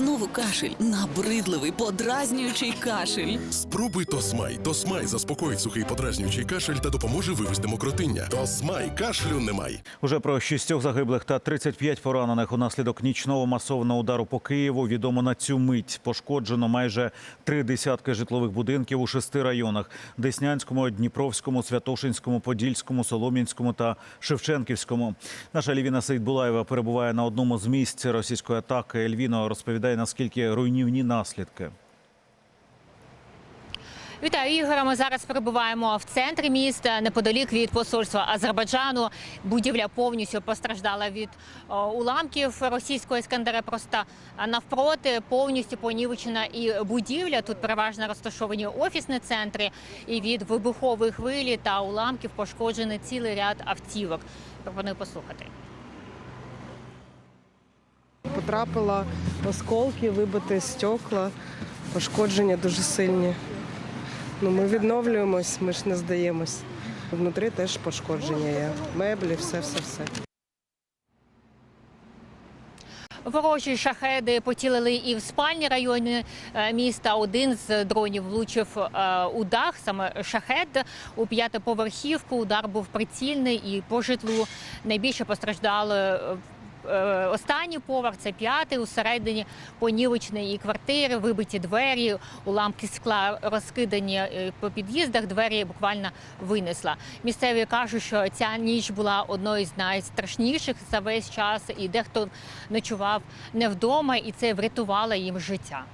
Знову кашель, набридливий, подразнюючий кашель. Спробуй Тосмай. Тосмай заспокоїть сухий подразнюючий кашель та допоможе вивести мокротиння. Тосмай кашлю немає. Уже про шістьох загиблих та 35 поранених унаслідок нічного масованого удару по Києву відомо на цю мить. Пошкоджено майже три десятки житлових будинків у шести районах: Деснянському, Дніпровському, Святошинському, Подільському, Солом'янському та Шевченківському. Наша Лівіна Сейдбулаєва перебуває на одному з місць російської атаки. Ельвіно розповідає наскільки руйнівні наслідки. Вітаю Ігора. Ми зараз перебуваємо в центрі міста неподалік від посольства Азербайджану. Будівля повністю постраждала від о, уламків російського іскандера. Просто а, навпроти повністю понівечена і будівля. Тут переважно розташовані офісні центри. І від вибухової хвилі та уламків пошкоджений цілий ряд автівок. Пропоную послухати. Потрапила осколки, вибите стекла, пошкодження дуже сильні. Ну, ми відновлюємось, ми ж не здаємось. Внутрі теж пошкодження є. Меблі, все, все, все. Ворожі шахеди поцілили і в спальні районі е, міста. Один з дронів влучив е, у дах, саме шахед у п'ятиповерхівку. Удар був прицільний і по житлу найбільше постраждали. Е, Останній поверх це п'ятий, усередині понівечної квартири, вибиті двері, уламки скла розкидані е, по під'їздах. Двері буквально винесла. Місцеві кажуть, що ця ніч була одною з найстрашніших за весь час, і дехто ночував не вдома, і це врятувало їм життя.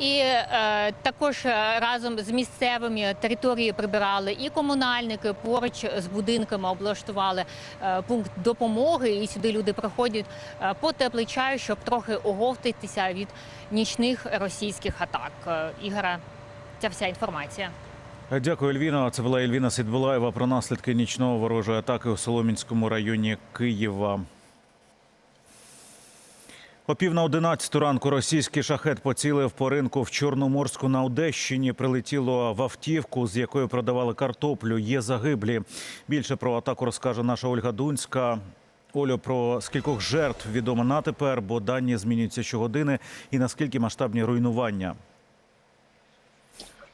І е, також е, разом з місцевими території прибирали і комунальники поруч з будинками облаштували е, пункт допомоги. І сюди люди приходять е, по теплий чай, щоб трохи оговтатися від нічних російських атак. Е, Ігора, ця вся інформація. Дякую, Ельвіна. Це була Ельвіна Сідбулаєва про наслідки нічного ворожої атаки у Соломінському районі Києва. О пів на одинадцяту ранку російський шахет поцілив по ринку в Чорноморську на Одещині. Прилетіло в автівку, з якою продавали картоплю. Є загиблі. Більше про атаку розкаже наша Ольга Дунська. Олю, про скількох жертв відомо на тепер, бо дані змінюються щогодини. І наскільки масштабні руйнування?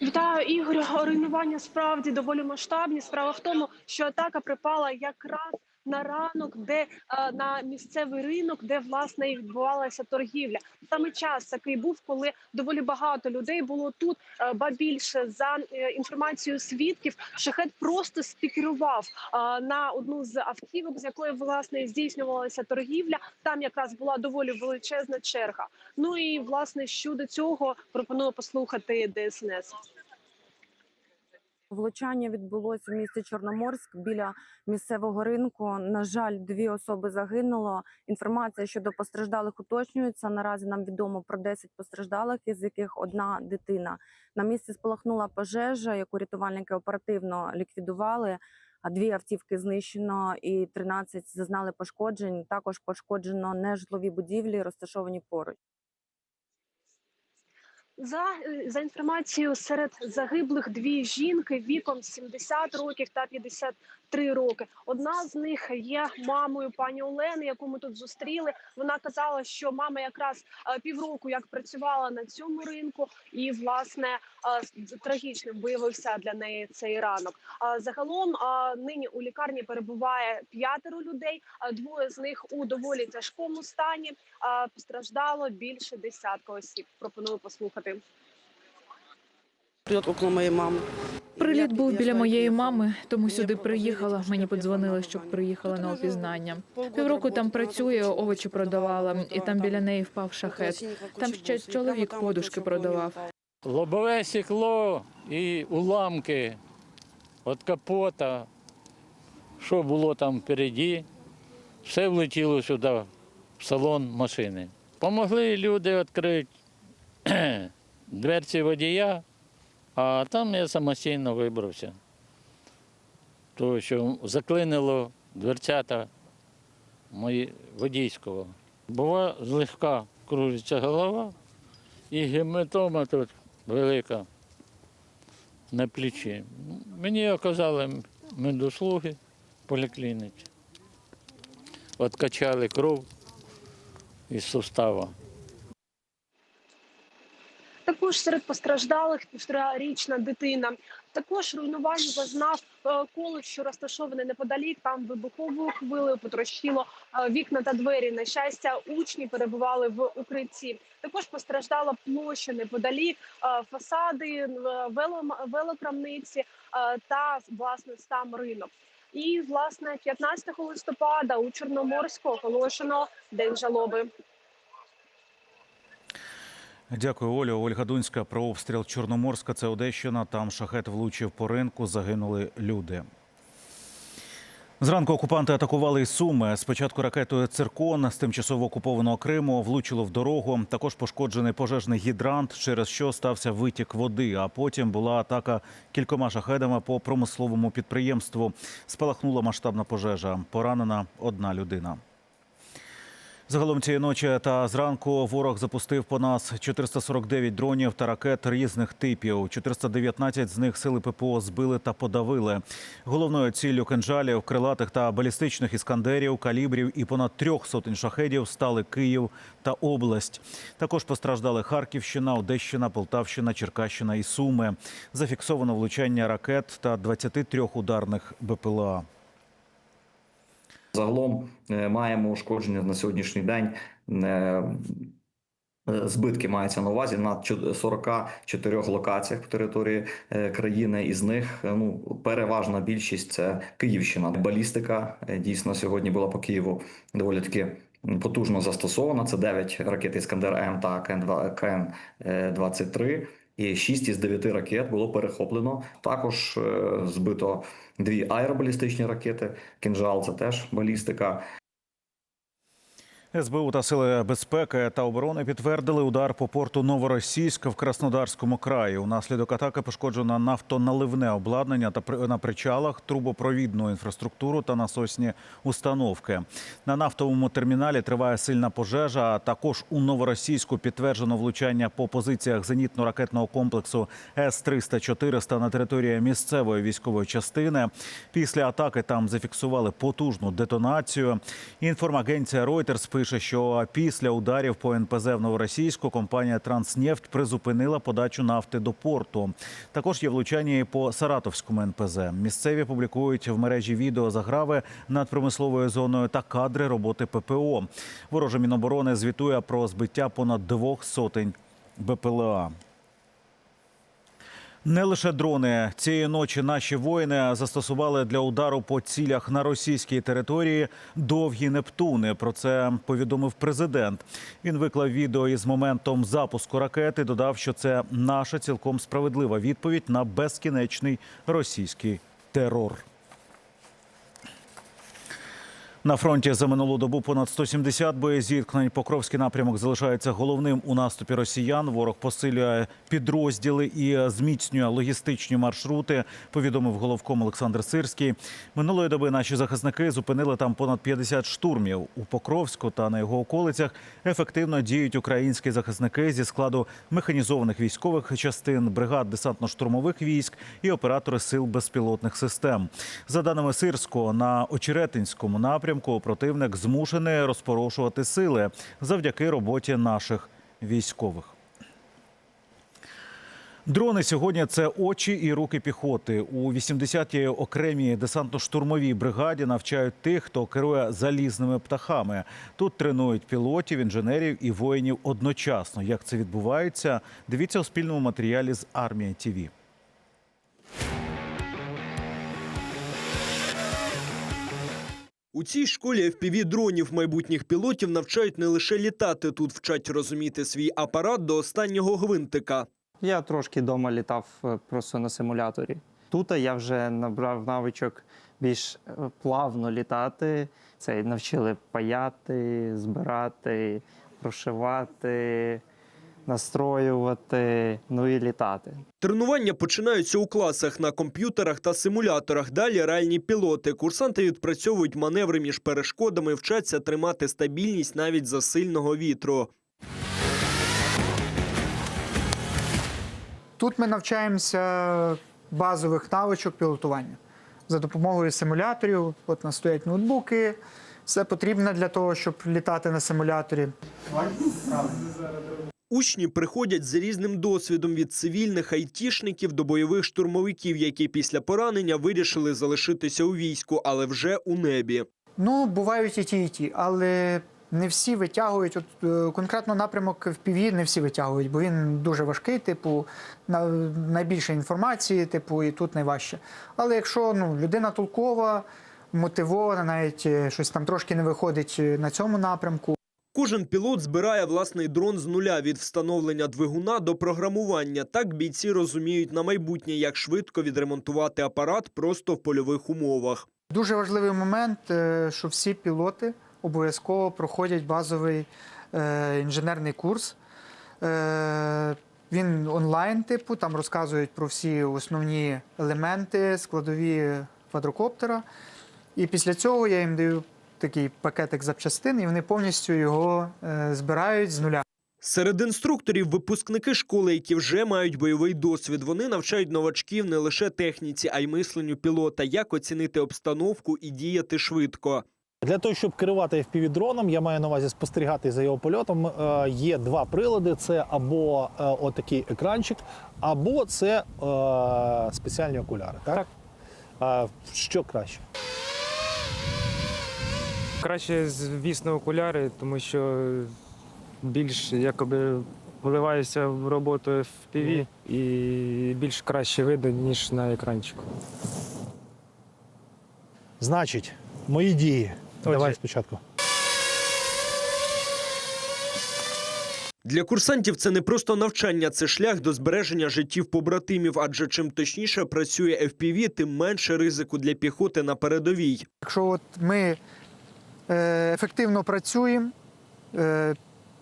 Вітаю Ігорю. Руйнування справді доволі масштабні. Справа в тому, що атака припала якраз на ранок, де на місцевий ринок, де власне і відбувалася торгівля. Саме час такий був, коли доволі багато людей було тут. Ба більше за е, інформацією свідків, шахет просто спікерував на одну з автівок, з якої власне здійснювалася торгівля. Там якраз була доволі величезна черга. Ну і власне щодо цього пропоную послухати ДСНС. Влучання відбулося в місті Чорноморськ біля місцевого ринку. На жаль, дві особи загинуло. Інформація щодо постраждалих уточнюється. Наразі нам відомо про 10 постраждалих, із яких одна дитина. На місці спалахнула пожежа, яку рятувальники оперативно ліквідували. А дві автівки знищено і 13 зазнали пошкоджень. Також пошкоджено нежитлові будівлі, розташовані поруч. За, е, за інформацією серед загиблих дві жінки віком 70 років та 53 роки. Одна з них є мамою пані Олени, яку ми тут зустріли. Вона казала, що мама якраз е, півроку як працювала на цьому ринку, і власне е, трагічним виявився для неї цей ранок. Загалом нині у лікарні перебуває п'ятеро людей. Двоє з них у доволі тяжкому стані. Постраждало більше десятка осіб. Пропоную послухати. Прильот около моєї мами. Приліт був біля моєї мами, тому сюди приїхала. Мені подзвонили, щоб приїхала на опізнання. Півроку там працює, овочі продавала, і там біля неї впав шахет. Там ще чоловік подушки продавав. Лобове стекло і уламки від капота, що було там впереді, все влетіло сюди, в салон машини. Помогли люди відкрити дверці водія, а там я самостійно вибрався. Тому що заклинило дверцята мої водійського. Була злегка кружиться голова, і гематома тут велика на плечі. Мені оказали медослуги поліклініці. Откачали кров із сустава. Також серед постраждалих півторарічна дитина. Також руйнування зазнав е, коледж, що розташований неподалік. Там вибуховою хвилею потрощило е, вікна та двері. На щастя, учні перебували в укритті. Також постраждала площа неподалік, е, фасади, велокрамниці та власне сам ринок. І власне 15 листопада у Чорноморську оголошено день жалоби. Дякую, Олю. Ольга Дунська про обстріл Чорноморська. Це Одещина. Там шахет влучив по ринку. Загинули люди. Зранку окупанти атакували із Суми. Спочатку ракетою «Циркон» з тимчасово окупованого Криму влучило в дорогу. Також пошкоджений пожежний гідрант, через що стався витік води. А потім була атака кількома шахедами по промисловому підприємству. Спалахнула масштабна пожежа. Поранена одна людина. Загалом цієї ночі та зранку ворог запустив по нас 449 дронів та ракет різних типів. 419 з них сили ППО збили та подавили. Головною ціллю кинжалів, крилатих та балістичних іскандерів, калібрів і понад трьох сотень шахедів стали Київ та область. Також постраждали Харківщина, Одещина, Полтавщина, Черкащина і Суми. Зафіксовано влучання ракет та 23 ударних БПЛА. Загалом е, маємо ушкодження на сьогоднішній день. е, е, Збитки маються на увазі на чо- 44 локаціях по території країни. Із них ну переважна більшість це Київщина. Балістика дійсно сьогодні була по Києву доволі таки потужно застосована. Це 9 ракет Іскандер М та КН-2 КН-23. І 6 із 9 ракет було перехоплено. Також е, збито дві аеробалістичні ракети. Кінжал це теж балістика. СБУ та сили безпеки та оборони підтвердили удар по порту Новоросійськ в Краснодарському краї. Унаслідок атаки пошкоджено нафтоналивне обладнання та на причалах, трубопровідну інфраструктуру та насосні установки. На нафтовому терміналі триває сильна пожежа. а Також у Новоросійську підтверджено влучання по позиціях зенітно-ракетного комплексу С-300-400 на території місцевої військової частини. Після атаки там зафіксували потужну детонацію. Інформагенція Reuters пише, що після ударів по НПЗ в Новоросійську компанія Транснефть призупинила подачу нафти до порту. Також є влучання і по Саратовському НПЗ. Місцеві публікують в мережі відео заграви над промисловою зоною та кадри роботи ППО. Вороже Міноборони звітує про збиття понад двох сотень БПЛА. Не лише дрони цієї ночі наші воїни застосували для удару по цілях на російській території довгі Нептуни. Про це повідомив президент. Він виклав відео із моментом запуску ракети. Додав, що це наша цілком справедлива відповідь на безкінечний російський терор. На фронті за минулу добу понад 170 боєзіткнень. Покровський напрямок залишається головним у наступі росіян. Ворог посилює підрозділи і зміцнює логістичні маршрути. Повідомив головком Олександр Сирський. Минулої доби наші захисники зупинили там понад 50 штурмів. У Покровську та на його околицях ефективно діють українські захисники зі складу механізованих військових частин, бригад десантно-штурмових військ і оператори сил безпілотних систем. За даними Сирського, на Очеретинському напрямку противник змушений розпорошувати сили завдяки роботі наших військових. Дрони сьогодні це очі і руки піхоти. У 80-й окремій десантно-штурмовій бригаді навчають тих, хто керує залізними птахами. Тут тренують пілотів, інженерів і воїнів одночасно. Як це відбувається? Дивіться у спільному матеріалі з армія ТІВІ. У цій школі FPV-дронів майбутніх пілотів навчають не лише літати, тут вчать розуміти свій апарат до останнього гвинтика. Я трошки вдома літав е, просто на симуляторі. Тут я вже набрав навичок більш е, плавно літати. Це навчили паяти, збирати, прошивати, настроювати, ну і літати. Тренування починаються у класах на комп'ютерах та симуляторах. Далі реальні пілоти. Курсанти відпрацьовують маневри між перешкодами, вчаться тримати стабільність навіть за сильного вітру. Тут ми навчаємося базових навичок пілотування за допомогою симуляторів. От у нас стоять ноутбуки, все потрібне для того, щоб літати на симуляторі. Учні приходять з різним досвідом від цивільних айтішників до бойових штурмовиків, які після поранення вирішили залишитися у війську, але вже у небі. Ну, бувають і ті, і ті, але не всі витягують. От е, конкретно напрямок в ПІВІ не всі витягують, бо він дуже важкий, типу, на, найбільше інформації, типу, і тут найважче. Але якщо ну, людина толкова, мотивована, навіть е, щось там трошки не виходить е, на цьому напрямку, Кожен пілот збирає власний дрон з нуля від встановлення двигуна до програмування. Так бійці розуміють на майбутнє, як швидко відремонтувати апарат просто в польових умовах. Дуже важливий момент, е, що всі пілоти обов'язково проходять базовий е, інженерний курс. Е, Він онлайн, типу, там розказують про всі основні елементи, складові квадрокоптера. І після цього я їм даю такий пакетик запчастин, і вони повністю його е, збирають з нуля. Серед інструкторів випускники школи, які вже мають бойовий досвід. Вони навчають новачків не лише техніці, а й мисленню пілота, як оцінити обстановку і діяти швидко. Для того, щоб керувати FPV-дроном, я маю на увазі спостерігати за його польотом. е, Є два прилади: це або е, отакий екранчик, або це е, спеціальні окуляри. Так? А що краще? Краще, звісно, окуляри, тому що більш якоби вливаєшся в роботу FPV і більш краще видно, ніж на екранчику. Значить, мої дії. Давай спочатку. Для курсантів це не просто навчання, це шлях до збереження життів побратимів. Адже чим точніше працює FPV, тим менше ризику для піхоти на передовій. Якщо от ми ефективно працюємо, е,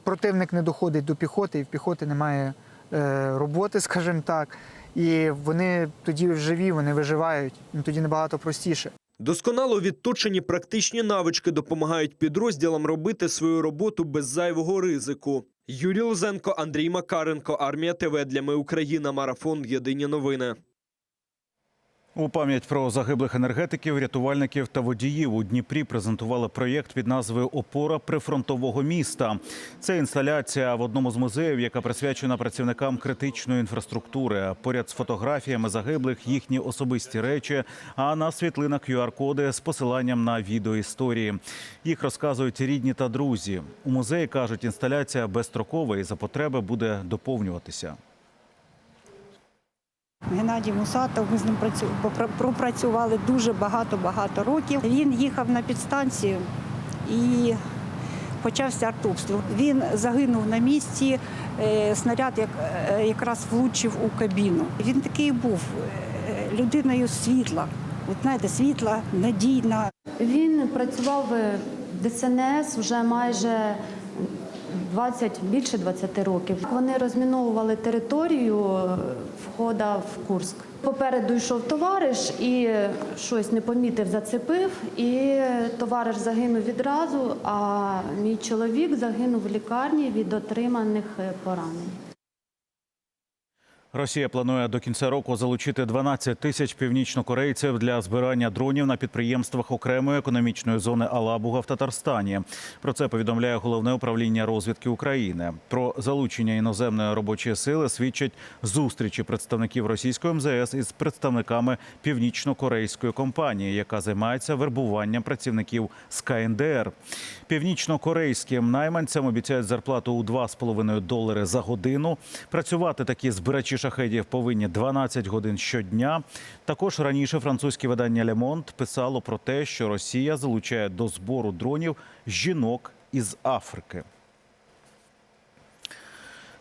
противник не доходить до піхоти, і в піхоти немає е, роботи, скажімо так, і вони тоді живі, вони виживають, ну, тоді набагато простіше. Досконало відточені практичні навички допомагають підрозділам робити свою роботу без зайвого ризику. Юрій Лузенко, Андрій Макаренко, Армія ТВ для Ми Україна. Марафон. Єдині новини. У пам'ять про загиблих енергетиків, рятувальників та водіїв у Дніпрі презентували проєкт під назвою Опора прифронтового міста. Це інсталяція в одному з музеїв, яка присвячена працівникам критичної інфраструктури. Поряд з фотографіями загиблих їхні особисті речі. А на світлинах QR-коди з посиланням на відеоісторії. Їх розказують рідні та друзі. У музеї кажуть, інсталяція безстрокова і за потреби буде доповнюватися. Геннадій Мусатов, ми з ним працю- пропрацювали дуже багато-багато років. Він їхав на підстанцію і почався артобстріл. Він загинув на місці, е, снаряд е, якраз влучив у кабіну. Він такий був е, людиною світла. От знаєте, світла, надійна. Він працював в ДСНС вже майже 20, більше 20 років. Вони розміновували територію е, входа в Курск. Попереду йшов товариш і щось не помітив, зацепив, і товариш загинув відразу, а мій чоловік загинув в лікарні від отриманих е, поранень. Росія планує до кінця року залучити 12 тисяч північнокорейців для збирання дронів на підприємствах окремої економічної зони Алабуга в Татарстані. Про це повідомляє головне управління розвідки України. Про залучення іноземної робочої сили свідчать зустрічі представників російської МЗС із представниками північно-корейської компанії, яка займається вербуванням працівників з КНДР. Північно-корейським найманцям обіцяють зарплату у 2,5 долари за годину. Працювати такі збирачі шахедів повинні 12 годин щодня. Також раніше французьке видання Лемонт писало про те, що Росія залучає до збору дронів жінок із Африки.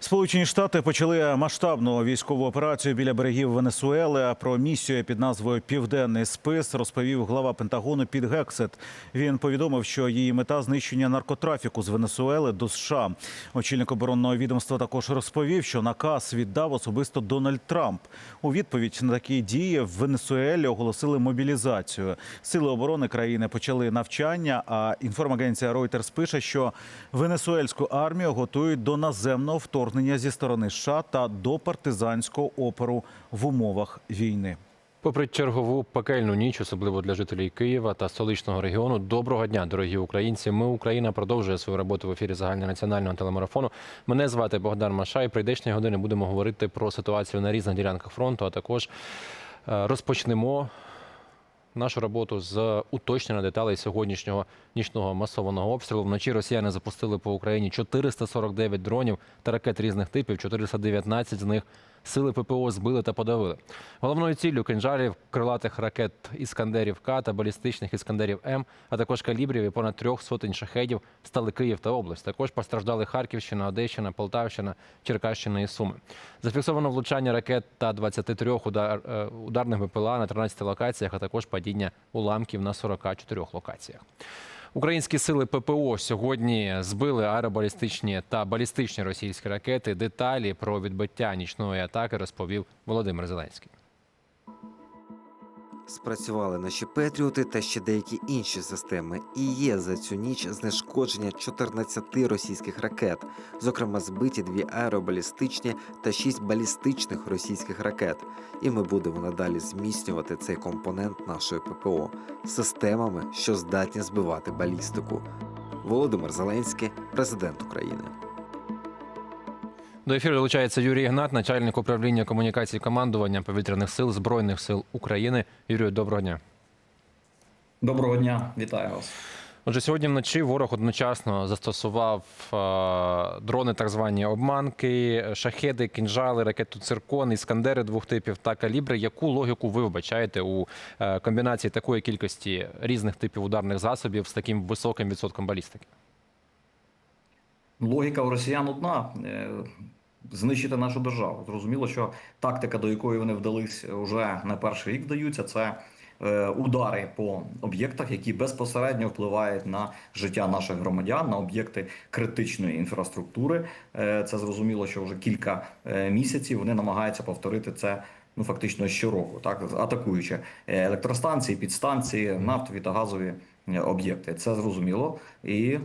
Сполучені Штати почали масштабну військову операцію біля берегів Венесуели. А Про місію під назвою Південний спис розповів глава Пентагону Піт Гексет. Він повідомив, що її мета знищення наркотрафіку з Венесуели до США. Очільник оборонного відомства також розповів, що наказ віддав особисто Дональд Трамп. У відповідь на такі дії в Венесуелі оголосили мобілізацію. Сили оборони країни почали навчання. А інформагенція Reuters пише, що венесуельську армію готують до наземного вторгнення зі сторони США та до партизанського опору в умовах війни. Попри чергову пекельну ніч, особливо для жителів Києва та столичного регіону, доброго дня, дорогі українці. Ми Україна продовжує свою роботу в ефірі загальнонаціонального телемарафону. Мене звати Богдан Машай. Прийдешні години будемо говорити про ситуацію на різних ділянках фронту. А також е, розпочнемо нашу роботу з уточнення деталей сьогоднішнього нічного масованого обстрілу. Вночі росіяни запустили по Україні 449 дронів та ракет різних типів. 419 з них сили ППО збили та подавили. Головною ціллю кинжалів, крилатих ракет іскандерів К та балістичних іскандерів М, а також калібрів і понад трьох сотень шахедів стали Київ та область. Також постраждали Харківщина, Одещина, Полтавщина, Черкащина і Суми. Зафіксовано влучання ракет та 23 удар, е, ударних БПЛА на 13 локаціях, а також падіння уламків на 44 локаціях. Українські сили ППО сьогодні збили аеробалістичні та балістичні російські ракети. Деталі про відбиття нічної атаки розповів Володимир Зеленський. Спрацювали наші Петріоти та ще деякі інші системи. І є за цю ніч знешкодження 14 російських ракет, зокрема збиті дві аеробалістичні та шість балістичних російських ракет. І ми будемо надалі зміцнювати цей компонент нашої ППО системами, що здатні збивати балістику. Володимир Зеленський, президент України. До ефіру долучається Юрій Ігнат, начальник управління комунікації командування повітряних сил Збройних сил України. Юрію, доброго дня. Доброго дня, вітаю вас. Отже, сьогодні вночі ворог одночасно застосував е, дрони, так звані обманки, шахеди, кінжали, ракету циркон, іскандери двох типів та калібри. Яку логіку ви вбачаєте у е, комбінації такої кількості різних типів ударних засобів з таким високим відсотком балістики? Логіка у росіян одна е, знищити нашу державу. Зрозуміло, що тактика, до якої вони вдались вже не перший рік вдаються, це е, удари по об'єктах, які безпосередньо впливають на життя наших громадян, на об'єкти критичної інфраструктури. Е, Це зрозуміло, що вже кілька е, місяців вони намагаються повторити це. Ну, фактично щороку, так атакуючи електростанції, підстанції, нафтові та газові об'єкти. Це зрозуміло, і е,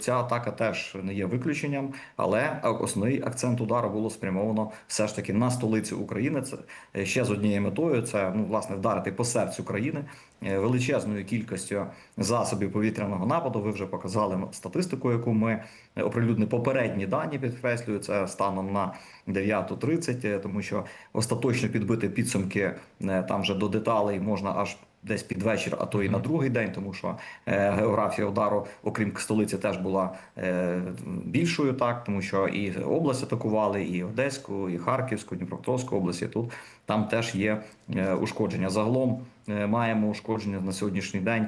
ця атака теж не є виключенням. Але основний акцент удару було спрямовано все ж таки на столицю України. Це е, ще з однією метою. Це ну власне вдарити по серцю країни е, величезною кількістю засобів повітряного нападу. Ви вже показали статистику, яку ми оприлюднили попередні дані. Підкреслюю це станом на 9.30, е, тому що остаточно підбити підсумки там вже до деталей можна аж. Десь під вечір, а то і на другий день, тому що е, географія удару, окрім столиці, теж була е, більшою, так тому що і область атакували, і Одеську, і Харківську, Дніпропетровську області. Тут там теж є е, ушкодження. Загалом е, маємо ушкодження на сьогоднішній день.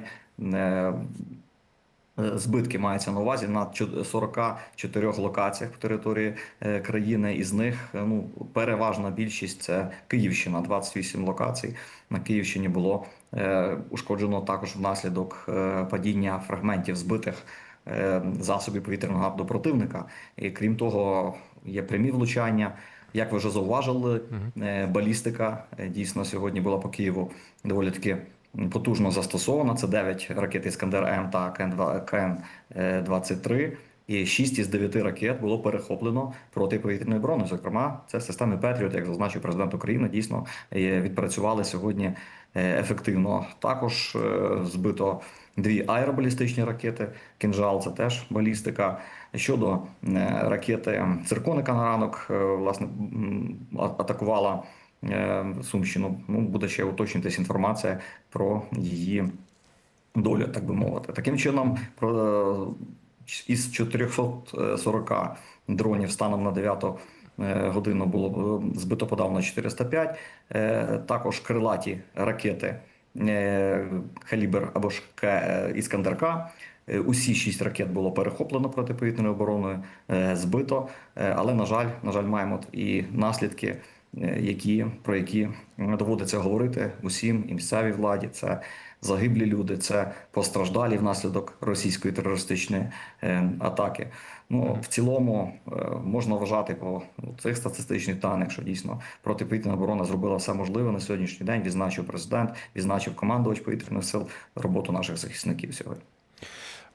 Е, Збитки мається на увазі на чо- 44 локаціях по території е, країни. Із них е, ну переважна більшість це Київщина, 28 локацій. На Київщині було е, ушкоджено також внаслідок падіння фрагментів збитих е, засобів повітряного нападу противника. І крім того, є прямі влучання. Як ви вже зауважили, балістика дійсно сьогодні була по Києву доволі таки потужно застосована. Це 9 ракет Іскандер М та КН-23. І 6 із 9 ракет було перехоплено протиповітряною обороною. Зокрема, це системи Петріот, як зазначив президент України, дійсно відпрацювали сьогодні е, ефективно. Також е, збито дві аеробалістичні ракети. Кінжал це теж балістика. Щодо е, ракети цирконика на ранок, власне атакувала Сумщину. Ну буде ще уточнитись інформація про її долю, так би мовити. Таким чином, про із 440 дронів станом на 9 е, годину було е, збито подавно 405. Е, Також крилаті ракети е, Калібр або ж К е, Іскандер-К. Е, Усі шість ракет було перехоплено протиповітряною обороною, е, збито. Е, Але на жаль, на жаль, маємо і наслідки, е, які про які доводиться говорити усім і місцевій владі. Це загиблі люди, це постраждалі внаслідок російської терористичної е, атаки. Ну в цілому е, можна вважати по цих статистичних даних, що дійсно протиповітряна оборона зробила все можливе на сьогоднішній день. Відзначив президент, відзначив командувач повітряних сил роботу наших захисників сьогодні.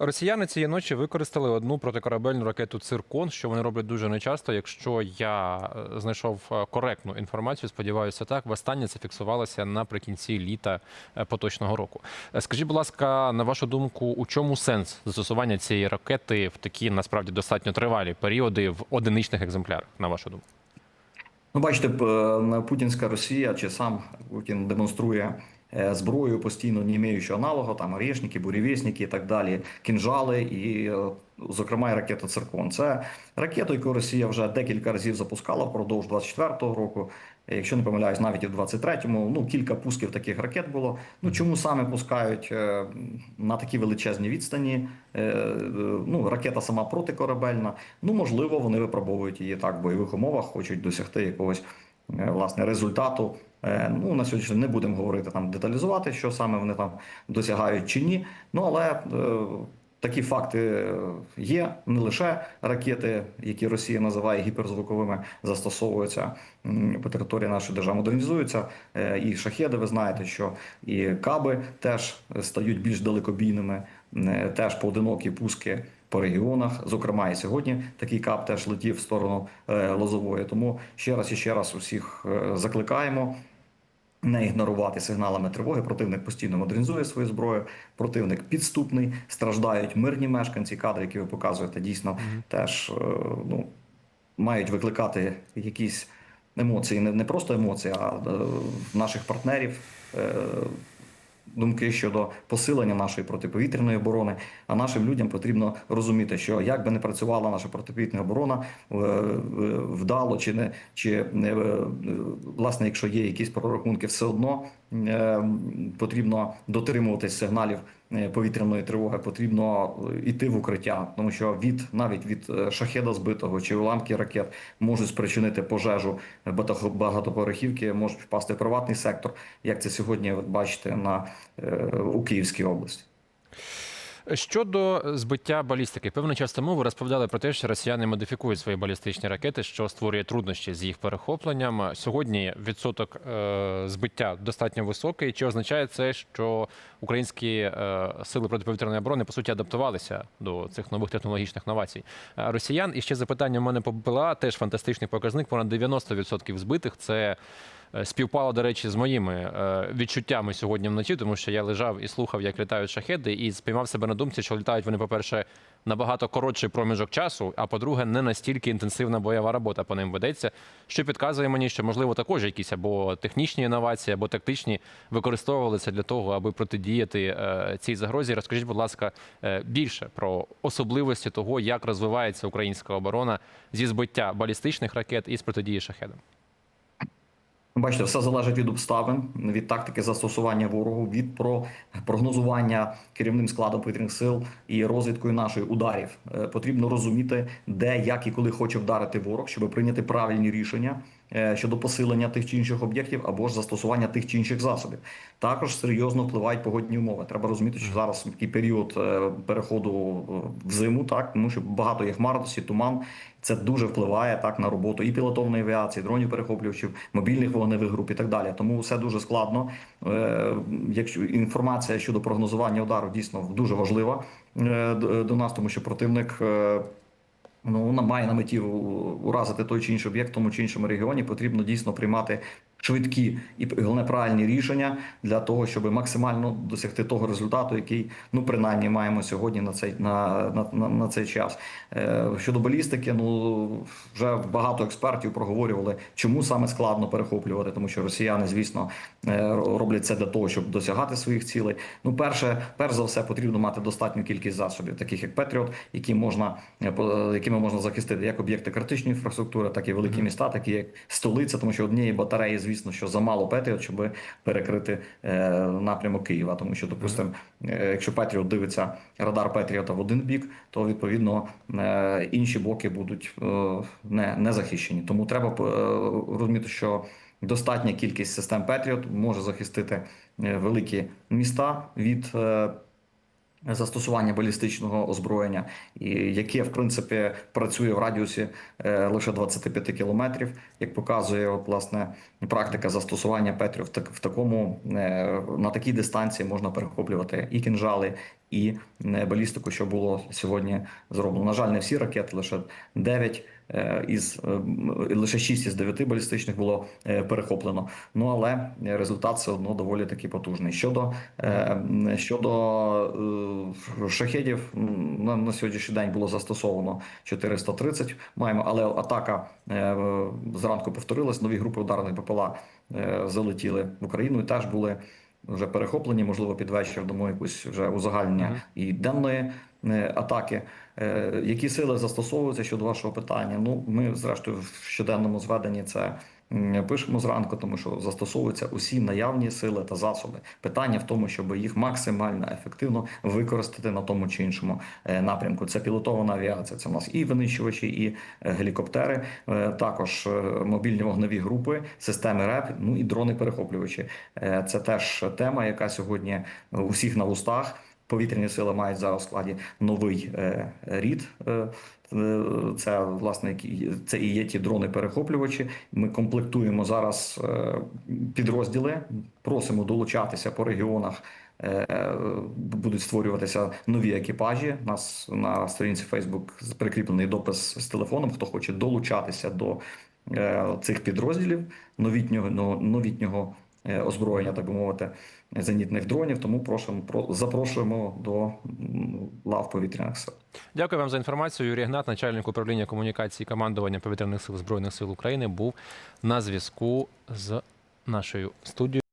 Росіяни цієї ночі використали одну протикорабельну ракету Циркон, що вони роблять дуже нечасто. Якщо я е, знайшов е, коректну інформацію, сподіваюся, так востаннє це фіксувалося наприкінці літа е, поточного року. Скажіть, будь ласка, на вашу думку, у чому сенс застосування цієї ракети в такі насправді достатньо тривалі періоди в одиничних екземплярах? На вашу думку? Ну, бачите, путінська Росія чи сам Путін демонструє зброю постійно не маючи аналогу, там орешники, бурєвєсники і так далі, кінжали і, е, зокрема, і ракета Циркон. Це ракету, яку Росія вже декілька разів запускала впродовж 24-го року. Е, Якщо не помиляюсь, навіть і в 23-му, ну кілька пусків таких ракет було. Ну чому саме пускають е, на такі величезні відстані? Е, е, Ну ракета сама протикорабельна. Ну можливо, вони випробовують її так в бойових умовах, хочуть досягти якогось е, власне результату. Е, Ну на сьогодні не будемо говорити там деталізувати, що саме вони там досягають чи ні. Ну але е, такі факти є. Не лише ракети, які Росія називає гіперзвуковими, застосовуються по території нашої держави, модернізуються. Е, І шахеди, ви знаєте, що і каби теж стають більш далекобійними, теж поодинокі пуски. По регіонах, зокрема, і сьогодні такий кап теж летів в сторону Лозової. Тому ще раз і ще раз усіх закликаємо не ігнорувати сигналами тривоги. Противник постійно модернізує свою зброю. Противник підступний, страждають мирні мешканці. Кадри, які ви показуєте, дійсно теж е, ну, мають викликати якісь емоції, не, не просто емоції, а е, наших партнерів. Думки щодо посилення нашої протиповітряної оборони. А нашим людям потрібно розуміти, що як би не працювала наша протиповітряна оборона е, вдало чи не чи е, власне, якщо є якісь прорахунки, все одно е, потрібно дотримуватись сигналів повітряної тривоги. Потрібно йти в укриття, тому що від навіть від е, шахеда збитого чи уламки ракет можуть спричинити пожежу багато- багатоповерхівки, можуть впасти в приватний сектор, як це сьогодні ви бачите на е, у Київській області. Щодо збиття балістики, певний час тому ви розповідали про те, що росіяни модифікують свої балістичні ракети, що створює труднощі з їх перехопленням. Сьогодні відсоток е, збиття достатньо високий. Чи означає це, що українські е, сили протиповітряної оборони по суті адаптувалися до цих нових технологічних новацій росіян? І ще запитання в мене по теж фантастичний показник. Понад 90% збитих це. Е, Співпало, до речі, з моїми е, відчуттями сьогодні вночі, тому що я лежав і слухав, як літають шахеди, і спіймав себе на думці, що літають вони, по-перше, набагато коротший проміжок часу, а по-друге, не настільки інтенсивна бойова робота по ним ведеться, що підказує мені, що можливо також якісь або технічні інновації, або тактичні використовувалися для того, аби протидіяти е, цій загрозі. Розкажіть, будь ласка, більше про особливості того, як розвивається українська оборона зі збиття балістичних ракет і з протидії шахедам. Бачите, все залежить від обставин, від тактики застосування ворогу, від про прогнозування керівним складом повітряних сил і розвідкою нашої ударів. Е, Потрібно розуміти, де, як і коли хоче вдарити ворог, щоб прийняти правильні рішення щодо посилення тих чи інших об'єктів або ж застосування тих чи інших засобів. Також серйозно впливають погодні умови. Треба розуміти, що зараз такий період е, переходу в зиму, так тому що багато є хмарності, туман. Це дуже впливає так на роботу і пілотовної авіації, дронів перехоплювачів, мобільних вогневих груп і так далі. Тому все дуже складно. Е, Якщо інформація щодо прогнозування удару дійсно дуже важлива е, до нас, тому що противник. Ну, має на меті уразити той чи інший об'єкт в тому чи іншому регіоні. Потрібно дійсно приймати швидкі і головне правильні рішення для того, щоб максимально досягти того результату, який ну принаймні маємо сьогодні на цей на, на, на, на цей час. Е, щодо балістики, ну вже багато експертів проговорювали, чому саме складно перехоплювати, тому що росіяни, звісно, е, роблять це для того, щоб досягати своїх цілей. Ну, перше, перш за все, потрібно мати достатню кількість засобів, таких як Петріот, які можна е, якими можна захистити як об'єкти критичної інфраструктури, так і великі міста, такі як столиця, тому що однієї батареї, звісно, що замало Петріот, щоб перекрити е, напрямок Києва. Тому що, допустимо, е, якщо Петріот дивиться радар Петріота в один бік, то відповідно е, інші боки будуть е, не, не захищені. Тому треба е, розуміти, що достатня кількість систем Петріот може захистити великі міста від. Застосування балістичного озброєння, яке в принципі працює в радіусі е, лише 25 кілометрів, як показує от, власне практика застосування Петрів так, в такому е, на такій дистанції можна перехоплювати і кінжали, і е, балістику, що було сьогодні зроблено. На жаль, не всі ракети, лише 9 е, із е, лише 6 із 9 балістичних було перехоплено. Ну але результат все одно доволі таки потужний. Щодо щодо шахедів, на, на сьогоднішній день було застосовано 430 маємо, але атака зранку повторилась. Нові групи ударних БПЛА е, залетіли в Україну і теж були вже перехоплені, можливо, під вечір дамо якусь вже узагальнення і денної е, атаки. Е, Які сили застосовуються щодо вашого питання? Ну, ми, зрештою, в щоденному зведенні це пишемо зранку, тому що застосовуються усі наявні сили та засоби. Питання в тому, щоб їх максимально ефективно використати на тому чи іншому е, напрямку. Це пілотована авіація. Це у нас і винищувачі, і е, гелікоптери, е, також мобільні вогневі групи, системи РЕП, ну і дрони-перехоплювачі. Е, Це теж тема, яка сьогодні у всіх на устах. Повітряні сили мають зараз в складі новий рід. Е, це власне це і є ті дрони-перехоплювачі. Ми комплектуємо зараз е, підрозділи, просимо долучатися по регіонах. Е, Будуть створюватися нові екіпажі. У нас на сторінці Facebook прикріплений допис з телефоном. Хто хоче долучатися до цих підрозділів новітнього новітнього озброєння, так би мовити, зенітних дронів. Тому просимо про запрошуємо до лав повітряних сил. Дякую вам за інформацію. Юрій Гнат, начальник управління комунікації командування повітряних сил збройних сил України, був на зв'язку з нашою студією.